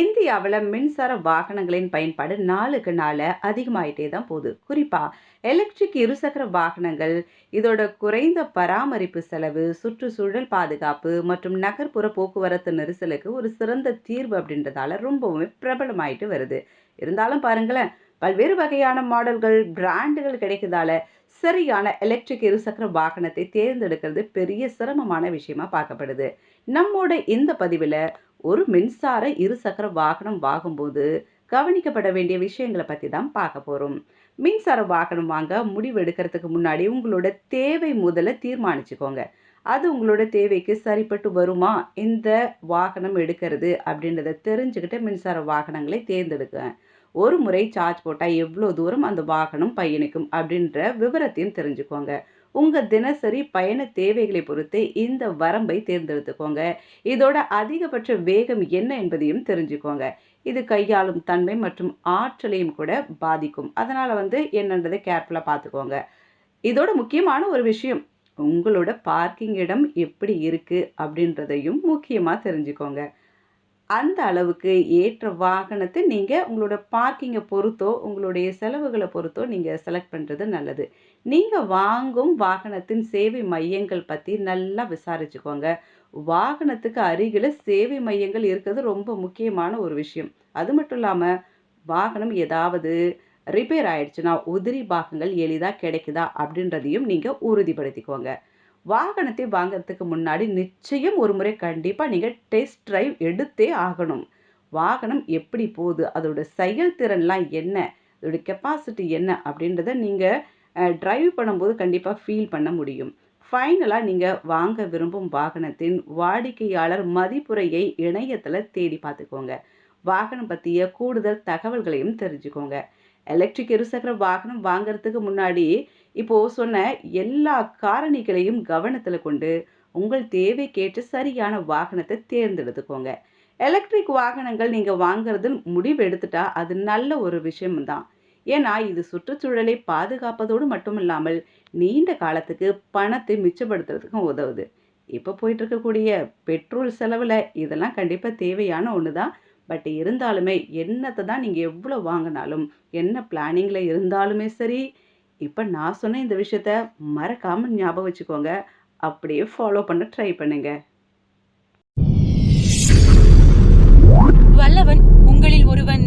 இந்தியாவில் மின்சார வாகனங்களின் பயன்பாடு நாளுக்கு நாள் அதிகமாயிட்டே தான் போகுது. குறிப்பாக எலக்ட்ரிக் இருசக்கர வாகனங்கள் இதோட குறைந்த பராமரிப்பு செலவு சுற்றுச்சூழல் பாதுகாப்பு மற்றும் நகர்ப்புற போக்குவரத்து நெரிசலுக்கு ஒரு சிறந்த தீர்வு அப்படின்றதால ரொம்பவுமே பிரபலமாயிட்டு வருது. இருந்தாலும் பாருங்களேன் பல்வேறு வகையான மாடல்கள் பிராண்டுகள் கிடைக்கிறதால சரியான எலக்ட்ரிக் இருசக்கர வாகனத்தை தேர்ந்தெடுக்கிறது பெரிய சிரமமான விஷயமா பார்க்கப்படுது. நம்மோட இந்த பதிவில் ஒரு மின்சார இருசக்கர வாகனம் வாங்கும்போது கவனிக்கப்பட வேண்டிய விஷயங்களை பற்றி தான் பார்க்க போகிறோம் மின்சார வாகனம் வாங்க முடிவு எடுக்கிறதுக்கு முன்னாடி உங்களோட தேவை முதல்ல தீர்மானிச்சுக்கோங்க. அது உங்களோட தேவைக்கு சரிப்பட்டு வருமா? இந்த வாகனம் எடுக்கிறது அப்படின்றத தெரிஞ்சுக்கிட்டு மின்சார வாகனங்களை தேர்ந்தெடுக்க ஒரு முறை சார்ஜ் போட்டால் எவ்வளோ தூரம் அந்த வாகனம் பயணிக்கும் அப்படின்ற விவரத்தையும் தெரிஞ்சுக்கோங்க. உங்கள் தினசரி பயண தேவைகளை பொறுத்து இந்த வரம்பை தேர்ந்தெடுத்துக்கோங்க. இதோட அதிகபட்ச வேகம் என்ன என்பதையும் தெரிஞ்சுக்கோங்க. இது கையாளும் தன்மை மற்றும் ஆற்றலையும் கூட பாதிக்கும். அதனால் வந்து என்னன்றதை கேர்ஃபுல்லாக பார்த்துக்கோங்க. இதோட முக்கியமான ஒரு விஷயம் உங்களோட பார்க்கிங் இடம் எப்படி இருக்குது அப்படின்றதையும் முக்கியமாக தெரிஞ்சுக்கோங்க. அந்த அளவுக்கு ஏற்ற வாகனத்தை நீங்கள் உங்களோட பார்க்கிங்கை பொறுத்தோ உங்களுடைய செலவுகளை பொறுத்தோ நீங்கள் செலக்ட் பண்ணுறது நல்லது. நீங்கள் வாங்கும் வாகனத்தின் சேவை மையங்கள் பற்றி நல்லா விசாரிச்சுக்கோங்க. வாகனத்துக்கு அருகில் சேவை மையங்கள் இருக்கிறது ரொம்ப முக்கியமான ஒரு விஷயம். அது மட்டும் இல்லாமல் வாகனம் ஏதாவது ரிப்பேர் ஆயிடுச்சுன்னா உதிரி பாகங்கள் எளிதாக கிடைக்குதா அப்படின்றதையும் நீங்கள் உறுதிப்படுத்திக்கோங்க. வாகனத்தை வாங்குறதுக்கு முன்னாடி நிச்சயம் ஒரு முறை கண்டிப்பாக நீங்கள் டெஸ்ட் ட்ரைவ் எடுத்தே ஆகணும். வாகனம் எப்படி போகுது? அதோட செயல்திறன்லாம் என்ன? அதோட கெப்பாசிட்டி என்ன? அப்படின்றத நீங்கள் ட்ரைவ் பண்ணும்போது கண்டிப்பாக ஃபீல் பண்ண முடியும். ஃபைனலாக நீங்கள் வாங்க விரும்பும் வாகனத்தின் வாடிக்கையாளர் மதிப்புரையை இணையத்தில் தேடி பார்த்துக்கோங்க. வாகனம் பற்றிய கூடுதல் தகவல்களையும் தெரிஞ்சுக்கோங்க. எலக்ட்ரிக் இருசக்கர வாகனம் வாங்குறதுக்கு முன்னாடி இப்போது சொன்ன எல்லா காரணிகளையும் கவனத்தில் கொண்டு உங்கள் தேவைக்கேற்ற சரியான வாகனத்தை தேர்ந்தெடுத்துக்கோங்க. எலக்ட்ரிக் வாகனங்கள் நீங்கள் வாங்குறதுன்னு முடிவு எடுத்துட்டா அது நல்ல ஒரு விஷயம்தான். ஏன்னா இது சுற்றுச்சூழலை பாதுகாப்பதோடு மட்டும் இல்லாமல் நீண்ட காலத்துக்கு பணத்தை மிச்சப்படுத்துறதுக்கும் உதவுது. இப்போ போயிட்டு இருக்கக்கூடிய பெட்ரோல் செலவில் இதெல்லாம் கண்டிப்பாக தேவையான ஒன்று தான் பட் இருந்தாலுமே என்னத்தை தான் நீங்கள் எவ்வளோ வாங்கினாலும் என்ன பிளானிங்கில் இருந்தாலுமே சரி இப்போ நான் சொன்ன இந்த விஷயத்த மறக்காமல் ஞாபகம் வச்சுக்கோங்க. அப்படியே ஃபாலோ பண்ண ட்ரை பண்ணுங்க. வல்லவன் உங்களில் ஒருவன்.